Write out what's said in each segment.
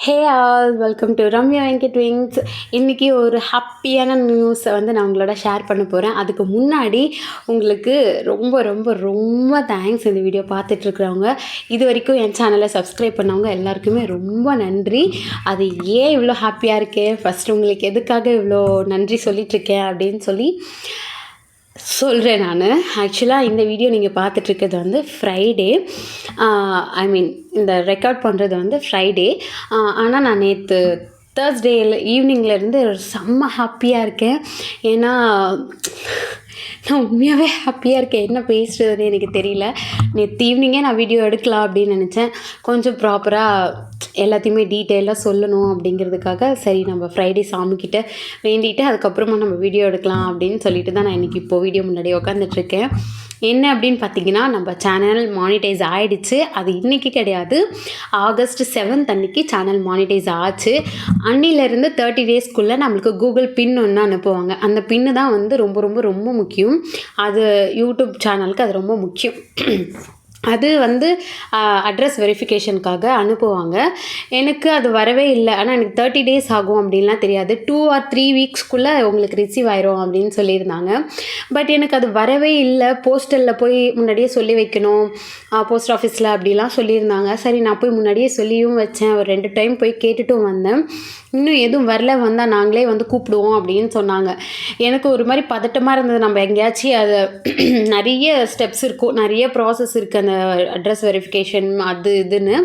Hey all welcome to Ramya Venkat wings இன்றைக்கி ஒரு ஹாப்பியான நியூஸை வந்து நான் உங்களோட ஷேர் பண்ண போகிறேன் அதுக்கு முன்னாடி உங்களுக்கு ரொம்ப ரொம்ப ரொம்ப தேங்க்ஸ் இந்த வீடியோ பார்த்துட்ருக்குறவங்க இது வரைக்கும் என் சேனலை சப்ஸ்கிரைப் பண்ணவங்க எல்லாருக்குமே ரொம்ப நன்றி. அது ஏன் இவ்வளோ ஹாப்பியாக இருக்கேன் ஃபஸ்ட்டு உங்களுக்கு எதுக்காக இவ்வளோ நன்றி சொல்லிகிட்ருக்கேன் அப்படின்னு சொல்லி சொல்கிறேன் நான். ஆக்சுவலாக இந்த வீடியோ நீங்கள் பார்த்துட்ருக்கிறது வந்து ஃப்ரைடே ஐ மீன் இந்த ரெக்கார்ட் பண்ணுறது வந்து ஃப்ரைடே ஆனால் நான் நேற்று தேர்ஸ்டேயில் ஈவினிங்லேருந்து செம்ம ஹாப்பியாக இருக்கேன். ஏன்னா நான் உண்மையாகவே ஹாப்பியாக இருக்கேன். என்ன பேசுகிறதுன்னு எனக்கு தெரியல. நேற்று ஈவினிங்கே நான் வீடியோ எடுக்கலாம் அப்படின்னு நினச்சேன். கொஞ்சம் ப்ராப்பராக எல்லாத்தையுமே டீட்டெயிலாக சொல்லணும் அப்படிங்கிறதுக்காக சரி நம்ம ஃப்ரைடே சாமிக்கிட்ட வேண்டிட்டு அதுக்கப்புறமா நம்ம வீடியோ எடுக்கலாம் அப்படின்னு சொல்லிட்டு தான் நான் இன்றைக்கி இப்போது வீடியோ முன்னாடி உட்காந்துட்ருக்கேன் என்ன அப்படின்னு பார்த்தீங்கன்னா நம்ம சேனல் மானிட்டைஸ் ஆகிடுச்சு அது இன்றைக்கி கிடையாது. ஆகஸ்ட் செவன்த் அன்னைக்கு சேனல் மானிட்டைஸ் ஆச்சு. அன்னிலேருந்து தேர்ட்டி டேஸ்க்குள்ளே நம்மளுக்கு கூகுள் பின் ஒன்று அனுப்புவாங்க. அந்த பின்னு தான் வந்து ரொம்ப ரொம்ப ரொம்ப முக்கியம். அது யூடியூப் சேனலுக்கு அது ரொம்ப முக்கியம். அது வந்து அட்ரஸ் வெரிஃபிகேஷனுக்காக அனுப்புவாங்க. எனக்கு அது வரவே இல்லை. ஆனால் எனக்கு தேர்ட்டி டேஸ் ஆகும் அப்படின்லாம் தெரியாது. டூ ஆர் த்ரீ வீக்ஸ்க்குள்ளே உங்களுக்கு ரிசீவ் ஆயிரும் அப்படின்னு சொல்லியிருந்தாங்க. பட் எனக்கு அது வரவே இல்லை. போஸ்டலில் போய் முன்னாடியே சொல்லி வைக்கணும். போஸ்ட் ஆஃபீஸில் அப்படிலாம் சொல்லியிருந்தாங்க. சரி நான் போய் முன்னாடியே சொல்லியும் வச்சேன். ஒரு ரெண்டு டைம் போய் கேட்டுட்டும் வந்தேன். இன்னும் எதுவும் வரல. வந்தால் நாங்களே வந்து கூப்பிடுவோம் அப்படின்னு சொன்னாங்க. எனக்கு ஒரு மாதிரி பதட்டமாக இருந்தது. நம்ம எங்கேயாச்சும் அதை நிறைய ஸ்டெப்ஸ் இருக்கும். நிறைய ப்ராசஸ் இருக்குது அந்த அட்ரஸ் வெரிஃபிகேஷன் அது இதுன்னு.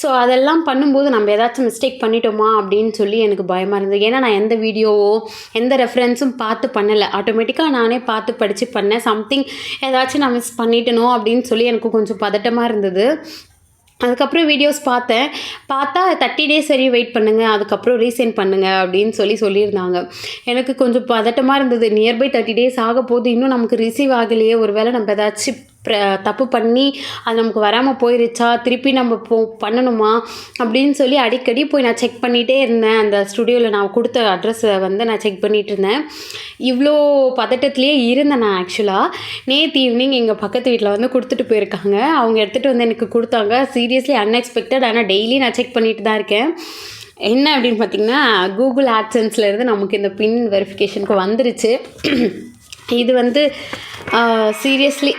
ஸோ அதெல்லாம் பண்ணும்போது நம்ம ஏதாச்சும் மிஸ்டேக் பண்ணிட்டோமா அப்படின்னு சொல்லி எனக்கு பயமாக இருந்தது. ஏன்னா நான் எந்த வீடியோவோ எந்த ரெஃபரன்ஸும் பார்த்து பண்ணலை. ஆட்டோமேட்டிக்காக நானே பார்த்து பார்த்து படித்து பண்ணேன். சம்திங் ஏதாச்சும் நான் மிஸ் பண்ணிட்டனோ அப்படின்னு சொல்லி எனக்கு கொஞ்சம் பதட்டமாக இருந்தது. அதுக்கப்புறம் வீடியோஸ் பார்த்தேன். பார்த்தா தேர்ட்டி டேஸ் சரி வெயிட் பண்ணுங்கள் அதுக்கப்புறம் ரீசெண்ட் பண்ணுங்கள் அப்படின்னு சொல்லி சொல்லியிருந்தாங்க. எனக்கு கொஞ்சம் பதட்டமாக இருந்தது. நியர்பை தேர்ட்டி டேஸ் ஆக போது இன்னும் நமக்கு ரிசீவ் ஆகலையே. ஒரு வேளை நம்ம ஏதாச்சும் தப்பு பண்ணி அது நமக்கு வராமல் போயிருச்சா? திருப்பி நம்ம போ பண்ணணுமா? அப்படின்னு சொல்லி அடிக்கடி போய் நான் செக் பண்ணிகிட்டே இருந்தேன். அந்த ஸ்டுடியோவில் நான் கொடுத்த அட்ரஸை வந்து நான் செக் பண்ணிகிட்டு இருந்தேன். இவ்வளோ பதட்டத்துலேயே இருந்தேன் நான் ஆக்சுவலாக நேற்று ஈவினிங் எங்கள் பக்கத்து வீட்டில் வந்து கொடுத்துட்டு போயிருக்காங்க. அவங்க எடுத்துகிட்டு வந்து எனக்கு கொடுத்தாங்க. சீரியஸ்லி அன்எக்ஸ்பெக்டட் ஆனால் டெய்லி நான் செக் பண்ணிட்டு தான் இருக்கேன். என்ன அப்படின்னு பார்த்தீங்கன்னா கூகுள் ஆட்சன்ஸ்லேருந்து நமக்கு இந்த பின் வெரிஃபிகேஷனுக்கு வந்துருச்சு. இது வந்து சீரியஸ்லி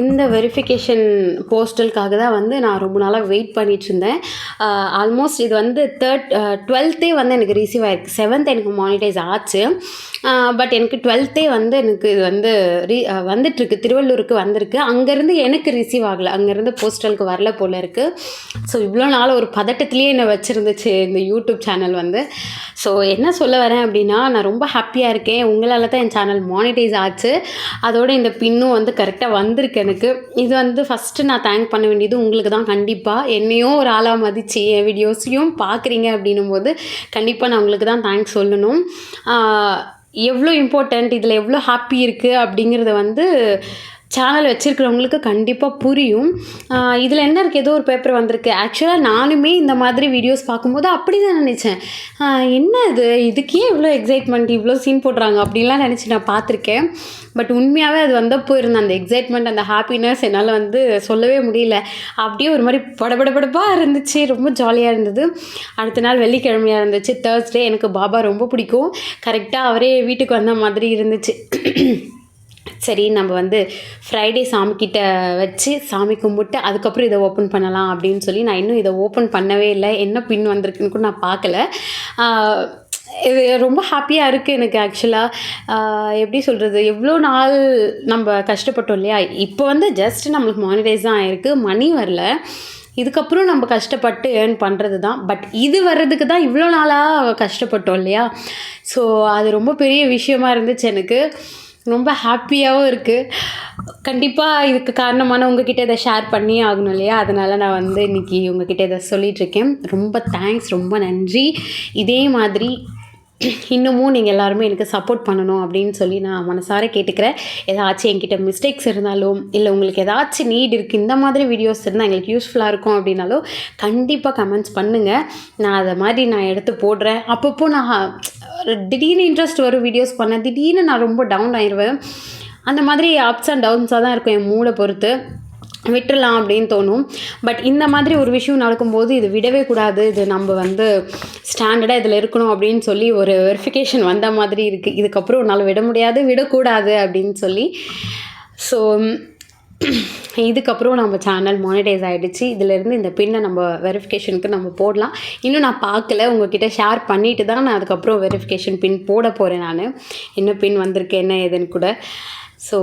இந்த வெரிஃபிகேஷன் போஸ்டலுக்காக தான் வந்து நான் ரொம்ப நாளாக வெயிட் பண்ணிகிட்டு இருந்தேன் ஆல்மோஸ்ட் இது வந்து தேர்ட் டுவெல்த்தே வந்து எனக்கு ரிசீவ் ஆயிருக்கு. செவன்த் எனக்கு மானிட்டைஸ் ஆச்சு. பட் எனக்கு டுவெல்த்தே வந்து எனக்கு இது வந்து ரீ வந்துட்டுருக்கு. திருவள்ளூருக்கு வந்திருக்கு. அங்கேருந்து எனக்கு ரிசீவ் ஆகலை. அங்கேருந்து போஸ்டலுக்கு வரல போல் இருக்குது ஸோ இவ்வளோ நாள் ஒரு பதட்டத்துலேயே என்னை வச்சுருந்துச்சு இந்த யூடியூப் சேனல் வந்து. ஸோ என்ன சொல்ல வரேன் அப்படின்னா நான் ரொம்ப ஹாப்பியாக இருக்கேன். உங்களால் தான் என் சேனல் மானிட்டைஸ் ஆச்சு. அதோட இந்த பின்னும் வந்து கரெக்டாக வந்திருக்கு எனக்கு. இது வந்து ஃபஸ்ட்டு நான் தேங்க் பண்ண வேண்டியது உங்களுக்கு தான் கண்டிப்பாக என்னையும் ஒரு ஆளாக மதித்து என் வீடியோஸையும் பார்க்குறீங்க அப்படின்னும் போது கண்டிப்பாக நான் உங்களுக்கு தான் தேங்க்ஸ் சொல்லணும். எவ்வளோ இம்பார்ட்டண்ட் இதில் எவ்வளோ ஹாப்பி இருக்குது அப்படிங்கிறத வந்து சேனல் வச்சுருக்கிறவங்களுக்கு கண்டிப்பாக புரியும். இதில் என்ன இருக்குது ஏதோ ஒரு பேப்பர் வந்திருக்கு. ஆக்சுவலாக நானுமே இந்த மாதிரி வீடியோஸ் பார்க்கும்போது அப்படி தான் நினச்சேன் என்ன இது? இதுக்கே இவ்வளோ எக்ஸைட்மெண்ட் இவ்வளோ சீன் போடுறாங்க அப்படின்லாம் நினச்சி நான் பார்த்துருக்கேன். பட் உண்மையாகவே அது வந்தால் போயிருந்தேன் அந்த எக்ஸைட்மெண்ட் அந்த ஹாப்பினஸ் என்னால் வந்து சொல்லவே முடியல. அப்படியே ஒரு மாதிரி படபடபடப்பாக இருந்துச்சு. ரொம்ப ஜாலியாக இருந்தது. அடுத்த நாள் வெள்ளிக்கிழமையாக இருந்துச்சு. தேர்ஸ்டே எனக்கு பாபா ரொம்ப பிடிக்கும். கரெக்டாக அவரே வீட்டுக்கு வந்த மாதிரி இருந்துச்சு. சரி நம்ம வந்து ஃப்ரைடே சாமிக்கிட்ட வச்சு சாமி கும்பிட்டு அதுக்கப்புறம் இதை ஓப்பன் பண்ணலாம் அப்படின்னு சொல்லி நான் இன்னும் இதை ஓப்பன் பண்ணவே இல்லை. என்ன பின் வந்திருக்குன்னு கூட நான் பார்க்கல. இது ரொம்ப ஹாப்பியாக இருக்குது எனக்கு ஆக்சுவலாக எப்படி சொல்கிறது எவ்வளோ நாள் நம்ம கஷ்டப்பட்டோம் இல்லையா? இப்போ வந்து ஜஸ்ட் நம்மளுக்கு மானிடைஸ் தான் ஆயிருக்கு. மணி வரல. இதுக்கப்புறம் நம்ம கஷ்டப்பட்டு ஏர்ன் பண்ணுறது தான். பட் இது வர்றதுக்கு தான் இவ்வளோ நாளாக கஷ்டப்பட்டோம் இல்லையா? ஸோ அது ரொம்ப பெரிய விஷயமா இருந்துச்சு எனக்கு. ரொம்ப ஹாப்பியாகவும் இருக்குது கண்டிப்பாக இதுக்கு காரணமான உங்ககிட்ட இதை ஷேர் பண்ணி ஆகணும் இல்லையா? அதனால் நான் வந்து இன்றைக்கி உங்ககிட்ட இதை சொல்லிகிட்ருக்கேன் ரொம்ப தேங்க்ஸ் ரொம்ப நன்றி. இதே மாதிரி இன்னமும் நீங்கள் எல்லாருமே எனக்கு சப்போர்ட் பண்ணணும் அப்படின்னு சொல்லி நான் மனசார கேட்டுக்கிறேன். ஏதாச்சும் என்கிட்ட மிஸ்டேக்ஸ் இருந்தாலும் இல்லை உங்களுக்கு ஏதாச்சும் நீட் இருக்குது இந்த மாதிரி வீடியோஸ் இருந்தால் எங்களுக்கு யூஸ்ஃபுல்லாக இருக்கும் அப்படின்னாலும் கண்டிப்பாக கமெண்ட்ஸ் பண்ணுங்கள் நான் அதை மாதிரி நான் எடுத்து போடுறேன். அப்பப்போ நான் திடீர்னு இன்ட்ரெஸ்ட் வரும் வீடியோஸ் பண்ண திடீர்னு நான் ரொம்ப டவுன் ஆயிடுவேன் அந்த மாதிரி அப்ஸ் அண்ட் டவுன்ஸாக தான் இருக்கும் என் மூளை பொறுத்து. விட்டுறலாம் அப்படின்னு தோணும். பட் இந்த மாதிரி ஒரு விஷயம் நடக்கும்போது இது விடவே கூடாது. இது நம்ம வந்து ஸ்டாண்டர்டாக இதில் இருக்கணும் அப்படின்னு சொல்லி ஒரு வெரிஃபிகேஷன் வந்த மாதிரி இருக்குது இதுக்கப்புறம் என்னால் விட முடியாது விடக்கூடாது அப்படின்னு சொல்லி. ஸோ இதுக்கப்புறம் நம்ம சேனல் மானிடைஸ் ஆகிடுச்சு இதிலேருந்து இந்த பின்னை நம்ம வெரிஃபிகேஷனுக்கு நம்ம போடலாம். இன்னும் நான் பார்க்கல. உங்ககிட்ட ஷேர் பண்ணிட்டு தான் நான் அதுக்கப்புறம் வெரிஃபிகேஷன் பின் போட போகிறேன் நான். என்ன பின் வந்திருக்கு என்ன ஏதுன்னு கூட. ஸோ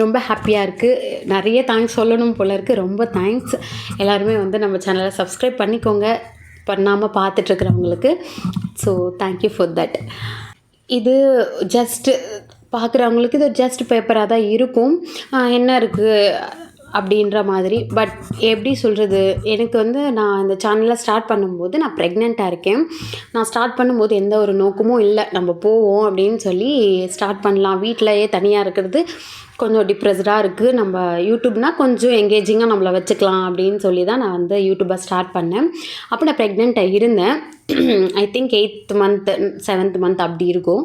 ரொம்ப ஹாப்பியாக இருக்குது நிறைய தேங்க்ஸ் சொல்லணும் போல இருக்குது ரொம்ப தேங்க்ஸ் எல்லாருமே வந்து நம்ம சேனலை சப்ஸ்கிரைப் பண்ணிக்கோங்க. பண்ணாமல் பார்த்துட்ருக்குறவங்களுக்கு so thank you for that இது ஜஸ்ட்டு பார்க்குறவங்களுக்கு இது ஜஸ்ட் பேப்பராக தான் இருக்கும். என்ன இருக்குது அப்படின்ற மாதிரி. பட் எப்படி சொல்கிறது எனக்கு வந்து நான் இந்த சேனலை ஸ்டார்ட் பண்ணும்போது நான் ப்ரெக்னெண்ட்டாக இருக்கேன். நான் ஸ்டார்ட் பண்ணும்போது எந்த ஒரு நோக்கமும் இல்லை. நம்ம போவோம் அப்படின்னு சொல்லி ஸ்டார்ட் பண்ணலாம். வீட்டிலையே தனியாக இருக்கிறது கொஞ்சம் டிப்ரெஸ்டாக இருக்குது நம்ம யூடியூப்னால் கொஞ்சம் எங்கேஜிங்காக நம்மளை வச்சுக்கலாம் அப்படின்னு சொல்லி தான் நான் வந்து யூடியூப்பை ஸ்டார்ட் பண்ணேன். அப்போ நான் ப்ரெக்னெண்ட்டாக இருந்தேன். I think eighth month seventh month அப்படி இருக்கும்.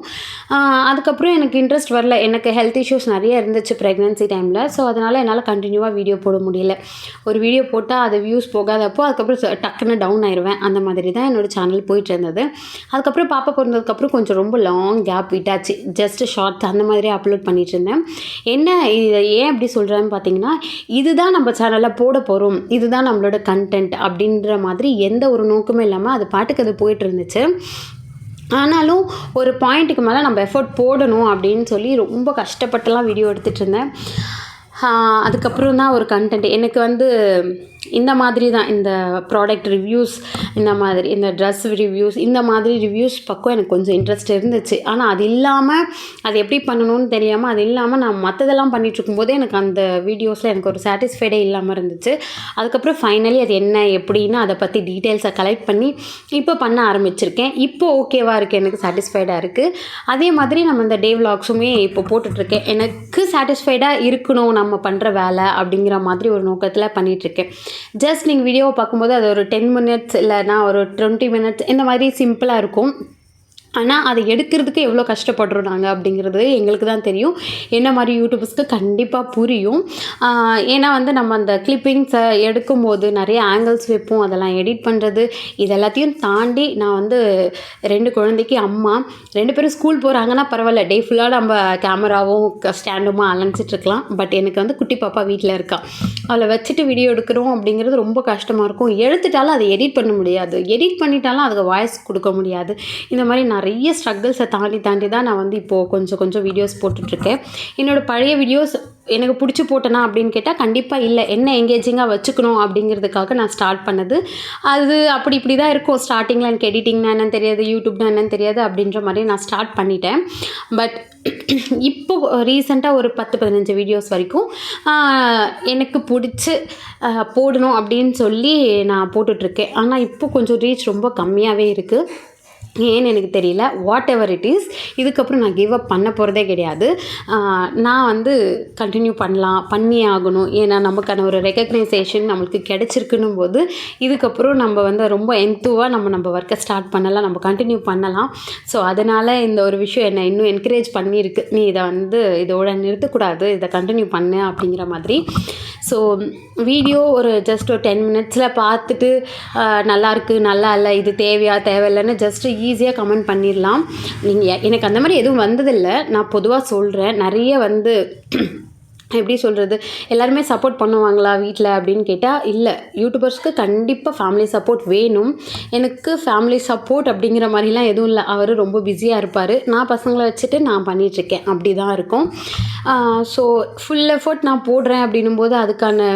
அதுக்கப்புறம் எனக்கு இன்ட்ரெஸ்ட் வரல. எனக்கு ஹெல்த் இஷ்யூஸ் நிறைய இருந்துச்சு ப்ரெக்னென்சி டைமில் ஸோ அதனால் என்னால் கண்டினியூவாக வீடியோ போட முடியல. ஒரு வீடியோ போட்டால் அது வியூஸ் போகாதப்போ அதுக்கப்புறம் டக்குன்னு டவுன் ஆயிடுவேன் அந்த மாதிரி தான் என்னோட சேனல் போயிட்டு இருந்தது அதுக்கப்புறம் பாப்பா பிறந்ததுக்கப்புறம் கொஞ்சம் ரொம்ப லாங் கேப் விட்டாச்சு. ஜஸ்ட் ஷார்ட்ஸ் அந்த மாதிரி அப்லோட் பண்ணிகிட்டு இருந்தேன் என்ன என்ன இது ஏன் அப்படி சொல்கிறேன்னு பார்த்தீங்கன்னா இதுதான் நம்ம சேனலில் போட போகிறோம் இதுதான் நம்மளோட கண்டென்ட் அப்படின்ற மாதிரி எந்த ஒரு நோக்கமும் இல்லாமல் அது பாட்டுக்கு அது போயிட்டு இருந்துச்சு. ஆனாலும் ஒரு பாயிண்ட்டுக்கு மேலே நம்ம எஃபோர்ட் போடணும் அப்படின்னு சொல்லி ரொம்ப கஷ்டப்பட்டுலாம் வீடியோ எடுத்துகிட்டு இருந்தேன். அதுக்கப்புறம் தான் ஒரு கண்டென்ட் எனக்கு வந்து இந்த மாதிரி தான் இந்த ப்ராடக்ட் ரிவ்யூஸ் இந்த மாதிரி இந்த ட்ரெஸ் ரிவ்யூஸ் இந்த மாதிரி ரிவ்யூஸ் பக்கம் எனக்கு கொஞ்சம் இன்ட்ரெஸ்ட் இருந்துச்சு. ஆனால் அது இல்லாமல் அது எப்படி பண்ணணும்னு தெரியாமல் அது இல்லாமல் நான் மற்றதெல்லாம் பண்ணிகிட்ருக்கும்போதே எனக்கு அந்த வீடியோஸில் எனக்கு ஒரு சாட்டிஸ்ஃபைடே இல்லாமல் இருந்துச்சு. அதுக்கப்புறம் ஃபைனலி அது என்ன எப்படின்னு அதை பற்றி டீட்டெயில்ஸை கலெக்ட் பண்ணி இப்போ பண்ண ஆரம்பிச்சிருக்கேன். இப்போ ஓகேவாக இருக்குது எனக்கு சாட்டிஸ்ஃபைடாக இருக்குது அதே மாதிரி நம்ம இந்த டே விலாக்ஸுமே இப்போ போட்டுட்ருக்கேன். எனக்கு சாட்டிஸ்ஃபைடாக இருக்கணும் நம்ம பண்ணுற வேலை அப்படிங்கிற மாதிரி ஒரு நோக்கத்தில் பண்ணிகிட்ருக்கேன் ஜஸ்ட் நீங்கள் வீடியோவை பார்க்கும்போது அது ஒரு டென் மினிட்ஸ் இல்லைனா ஒரு டுவெண்ட்டி மினிட்ஸ் இந்த மாதிரி சிம்பிளாக இருக்கும். ஆனால் அதை எடுக்கிறதுக்கு எவ்வளோ கஷ்டப்படுறோம் நாங்கள் அப்படிங்கிறது எங்களுக்கு தான் தெரியும். என்ன மாதிரி யூடியூபர்ஸ்க்கு கண்டிப்பாக புரியும். ஏன்னா வந்து நம்ம அந்த கிளிப்பிங்ஸை எடுக்கும்போது நிறைய ஆங்கிள்ஸ் வைப்போம் அதெல்லாம் எடிட் பண்ணுறது இது எல்லாத்தையும் தாண்டி நான் வந்து ரெண்டு குழந்தைக்கு அம்மா ரெண்டு பேரும் ஸ்கூல் போகிறாங்கன்னா பரவாயில்ல. டே ஃபுல்லாக நம்ம கேமராவும் ஸ்டாண்டுமா அலைஞ்சிட்ருக்கலாம் பட் எனக்கு வந்து குட்டி பாப்பா வீட்டில் இருக்கா. அவளை வச்சுட்டு வீடியோ எடுக்கிறோம் அப்படிங்கிறது ரொம்ப கஷ்டமாக இருக்கும். எடுத்துட்டாலும் அதை எடிட் பண்ண முடியாது. எடிட் பண்ணிட்டாலும் அதுக்கு வாய்ஸ் கொடுக்க முடியாது. இந்த மாதிரி நான் நிறைய ஸ்ட்ரகிள்ஸை தாண்டி தாண்டி தான் நான் வந்து இப்போது கொஞ்சம் கொஞ்சம் வீடியோஸ் போட்டுட்ருக்கேன். என்னோடய பழைய வீடியோஸ் எனக்கு பிடிச்சி போட்டேனா அப்படின்னு கேட்டால் கண்டிப்பாக இல்லை. என்ன எங்கேஜிங்காக வச்சுக்கணும் அப்படிங்கிறதுக்காக நான் ஸ்டார்ட் பண்ணது. அது அப்படி இப்படி தான் இருக்கும். ஸ்டார்டிங்கில் எனக்கு எடிட்டிங்னா என்னன்னு தெரியாது யூடியூப்னா என்னன்னு தெரியாது அப்படின்ற மாதிரி நான் ஸ்டார்ட் பண்ணிட்டேன். பட் இப்போ ரீசெண்டாக ஒரு பத்து பதினஞ்சு வீடியோஸ் வரைக்கும் எனக்கு பிடிச்சி போடணும் அப்படின்னு சொல்லி நான் போட்டுட்ருக்கேன். ஆனால் இப்போ கொஞ்சம் ரீச் ரொம்ப கம்மியாகவே இருக்குது ஏன்னு எனக்கு தெரியல. வாட் எவர் இட் இஸ் இதுக்கப்புறம் நான் கிவ் அப் பண்ண போகிறதே கிடையாது. நான் வந்து கண்டினியூ பண்ணலாம் பண்ணி ஆகணும். ஏன்னா நமக்கான ஒரு ரெக்கக்னைசேஷன் நம்மளுக்கு கிடச்சிருக்குன்னும் போது இதுக்கப்புறம் நம்ம வந்து ரொம்ப என்த்துவாக நம்ம நம்ம ஒர்க்கை ஸ்டார்ட் பண்ணலாம் நம்ம கண்டினியூ பண்ணலாம். ஸோ அதனால் இந்த ஒரு விஷயம் என்னை இன்னும் என்கரேஜ் பண்ணியிருக்கு. நீ இதை வந்து இதோட நிறுத்தக்கூடாது இதை கண்டினியூ பண்ணு அப்படிங்கிற மாதிரி. ஸோ வீடியோ ஒரு ஜஸ்ட் ஒரு டென் மினிட்ஸில் பார்த்துட்டு நல்லாயிருக்கு நல்லா நல்லா இல்லை இது தேவையா தேவையில்லைன்னு ஜஸ்ட்டு ஈஸியாக கமெண்ட் பண்ணிடலாம் நீங்கள் எனக்கு அந்த மாதிரி எதுவும் வந்ததில்லை. நான் பொதுவாக சொல்கிறேன் நிறைய வந்து எப்படி சொல்கிறது எல்லாருமே சப்போர்ட் பண்ணுவாங்களா வீட்டில் அப்படின்னு கேட்டால் இல்லை. யூடியூபர்ஸ்க்கு கண்டிப்பாக ஃபேமிலி சப்போர்ட் வேணும். எனக்கு ஃபேமிலி சப்போர்ட் அப்படிங்கிற மாதிரிலாம் எதுவும் இல்லை. அவர் ரொம்ப பிஸியாக இருப்பார். நான் பசங்களை வச்சுட்டு நான் பண்ணிகிட்ருக்கேன் அப்படி தான் இருக்கும் ஸோ ஃபுல் எஃபோர்ட் நான் போடுறேன் அப்படின்னும் போது அதுக்கான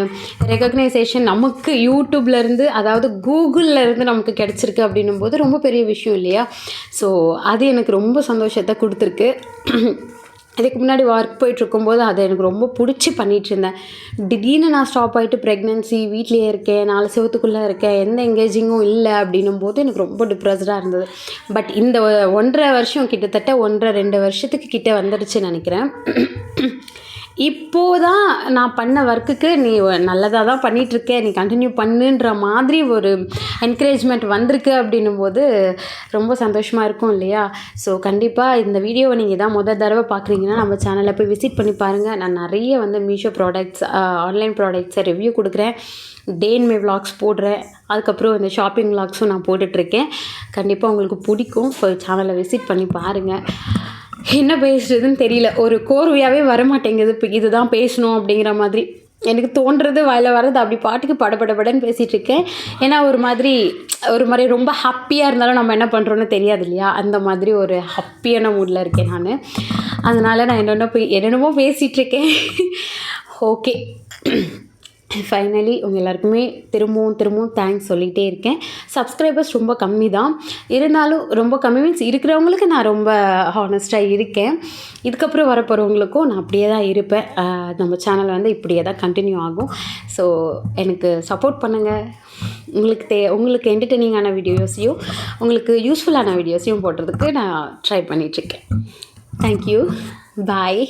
ரெகக்னைசேஷன் நமக்கு யூடியூப்லேருந்து அதாவது கூகுளில் இருந்து நமக்கு கிடச்சிருக்கு அப்படின்னும் போது ரொம்ப பெரிய விஷயம் இல்லையா? ஸோ அது எனக்கு ரொம்ப சந்தோஷத்தை கொடுத்துருக்கு. இதுக்கு முன்னாடி ஒர்க் போயிட்டு இருக்கும்போது அதை எனக்கு ரொம்ப பிடிச்சி பண்ணிகிட்ருந்தேன் இருந்தேன் திடீர்னு நான் ஸ்டாப் ஆகிட்டு ப்ரெக்னென்சி வீட்லேயே இருக்கேன் நாலு செவத்துக்குள்ளே இருக்கேன் எந்த எங்கேஜிங்கும் இல்லை அப்படின்னும் போது எனக்கு ரொம்ப டிப்ரெஸ்டாக இருந்தது. பட் இந்த ஒன்றரை வருஷம் கிட்டத்தட்ட ஒன்றரை ரெண்டு வருஷத்துக்கு கிட்டே வந்துடுச்சு நினைக்கிறேன். இப்போது தான் நான் பண்ண ஒர்க்குக்கு நீ நல்லதாக தான் பண்ணிகிட்ருக்க நீ கண்டினியூ பண்ணுன்ற மாதிரி ஒரு என்கரேஜ்மெண்ட் வந்திருக்கு அப்படின்னும் போது ரொம்ப சந்தோஷமாக இருக்கும் இல்லையா? ஸோ கண்டிப்பாக இந்த வீடியோவை நீங்கள் தான் முதல் தடவை பார்க்குறீங்கன்னா நம்ம சேனலை போய் விசிட் பண்ணி பாருங்கள் நான் நிறைய வந்து மீஷோ ப்ராடக்ட்ஸ் ஆன்லைன் ப்ராடக்ட்ஸை ரிவ்யூ கொடுக்குறேன். டேன் மே மை போடுறேன். அதுக்கப்புறம் இந்த ஷாப்பிங் vlogsம் நான் போட்டுட்ருக்கேன் கண்டிப்பாக உங்களுக்கு பிடிக்கும். ஸோ சேனலை விசிட் பண்ணி பாருங்கள் என்ன பேசுறதுன்னு தெரியல. ஒரு கோர்வையாகவே வரமாட்டேங்குது. இப்போ இதுதான் பேசணும் அப்படிங்கிற மாதிரி. எனக்கு தோன்றது வாயில் வர்றது அப்படி பாட்டுக்கு படபடபடன்னு பேசிகிட்டு இருக்கேன். ஏன்னா ஒரு மாதிரி ஒரு மாதிரி ரொம்ப ஹாப்பியாக இருந்தாலும் நம்ம என்ன பண்ணுறோன்னு தெரியாது இல்லையா? அந்த மாதிரி ஒரு ஹாப்பியான மூடில் இருக்கேன் நான். அதனால் நான் என்னென்ன போய் என்னென்னமோ பேசிகிட்டு இருக்கேன். ஓகே ஃபைனலி உங்கள் எல்லாருக்குமே திரும்பவும் திரும்பவும் தேங்க்ஸ் சொல்லிகிட்டே இருக்கேன். சப்ஸ்கிரைபர்ஸ் ரொம்ப கம்மி தான் இருந்தாலும் ரொம்ப கம்மி மீன்ஸ் இருக்கிறவங்களுக்கு நான் ரொம்ப ஹானஸ்ட்டாக இருக்கேன். இதுக்கப்புறம் வரப்போகிறவங்களுக்கும் நான் அப்படியே தான் இருப்பேன் நம்ம சேனல் வந்து இப்படியே தான் கண்டினியூ ஆகும். ஸோ எனக்கு சப்போர்ட் பண்ணுங்கள் உங்களுக்கு தே உங்களுக்கு என்டர்டெய்னிங்கான வீடியோஸையும் உங்களுக்கு யூஸ்ஃபுல்லான வீடியோஸையும் போடுறதுக்கு நான் ட்ரை பண்ணிகிட்ருக்கேன் தேங்க்யூ பாய்